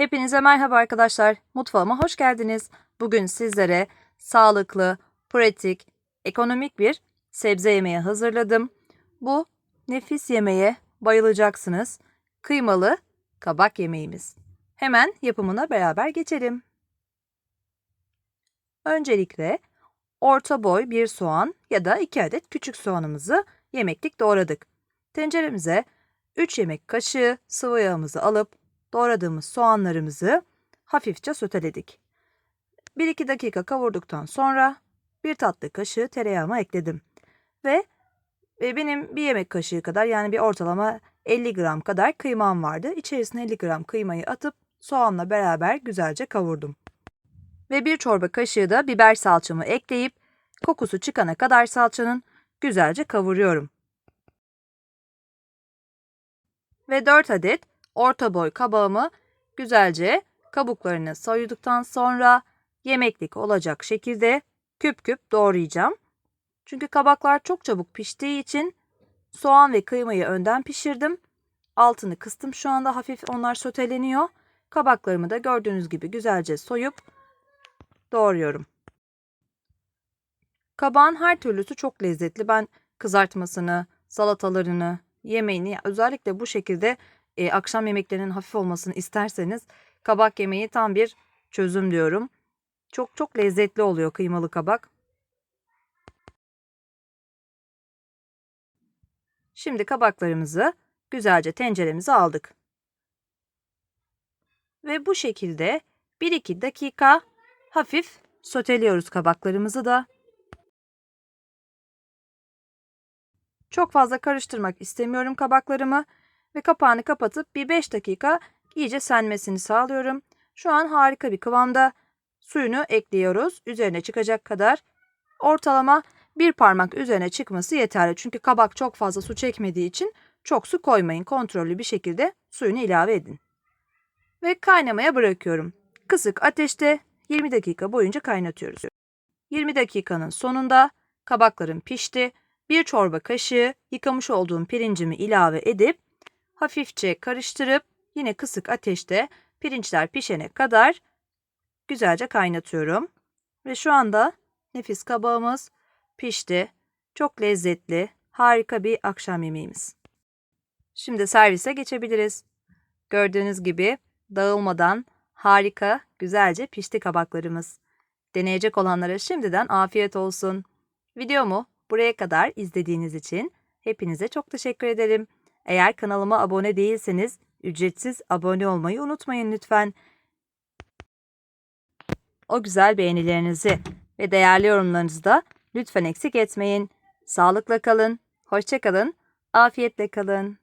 Hepinize merhaba arkadaşlar. Mutfağıma hoş geldiniz. Bugün sizlere sağlıklı, pratik, ekonomik bir sebze yemeği hazırladım. Bu nefis yemeğe bayılacaksınız. Kıymalı kabak yemeğimiz. Hemen yapımına beraber geçelim. Öncelikle orta boy bir soğan ya da 2 adet küçük soğanımızı yemeklik doğradık. Tenceremize 3 yemek kaşığı sıvı yağımızı alıp doğradığımız soğanlarımızı hafifçe söteledik. 1-2 dakika kavurduktan sonra bir tatlı kaşığı tereyağımı ekledim. Ve e, benim bir yemek kaşığı kadar yani bir ortalama 50 gram kadar kıymam vardı. İçerisine 50 gram kıymayı atıp soğanla beraber güzelce kavurdum. Ve bir çorba kaşığı da biber salçamı ekleyip kokusu çıkana kadar salçanın güzelce kavuruyorum. Ve 4 adet orta boy kabağımı güzelce kabuklarını soyduktan sonra yemeklik olacak şekilde küp küp doğrayacağım. Çünkü kabaklar çok çabuk piştiği için soğan ve kıymayı önden pişirdim. Altını kıstım şu anda hafif onlar soteleniyor. Kabaklarımı da gördüğünüz gibi güzelce soyup doğruyorum. Kabağın her türlüsü çok lezzetli. Ben kızartmasını, salatalarını, yemeğini özellikle bu şekilde e, akşam yemeklerinin hafif olmasını isterseniz kabak yemeği tam bir çözüm diyorum. Çok çok lezzetli oluyor kıymalı kabak. Şimdi kabaklarımızı güzelce tenceremize aldık. Ve bu şekilde 1-2 dakika hafif soteliyoruz kabaklarımızı da. Çok fazla karıştırmak istemiyorum kabaklarımı ve kapağını kapatıp bir 5 dakika iyice senmesini sağlıyorum. Şu an harika bir kıvamda suyunu ekliyoruz. Üzerine çıkacak kadar ortalama bir parmak üzerine çıkması yeterli. Çünkü kabak çok fazla su çekmediği için çok su koymayın. Kontrollü bir şekilde suyunu ilave edin. Ve kaynamaya bırakıyorum. Kısık ateşte 20 dakika boyunca kaynatıyoruz. 20 dakikanın sonunda kabaklarım pişti. Bir çorba kaşığı yıkamış olduğum pirincimi ilave edip hafifçe karıştırıp yine kısık ateşte pirinçler pişene kadar güzelce kaynatıyorum. Ve şu anda nefis kabağımız pişti. Çok lezzetli, harika bir akşam yemeğimiz. Şimdi servise geçebiliriz. Gördüğünüz gibi dağılmadan harika, güzelce pişti kabaklarımız. Deneyecek olanlara şimdiden afiyet olsun. Videomu buraya kadar izlediğiniz için hepinize çok teşekkür ederim. Eğer kanalıma abone değilseniz ücretsiz abone olmayı unutmayın lütfen. O güzel beğenilerinizi ve değerli yorumlarınızı da lütfen eksik etmeyin. Sağlıkla kalın, hoşça kalın, afiyetle kalın.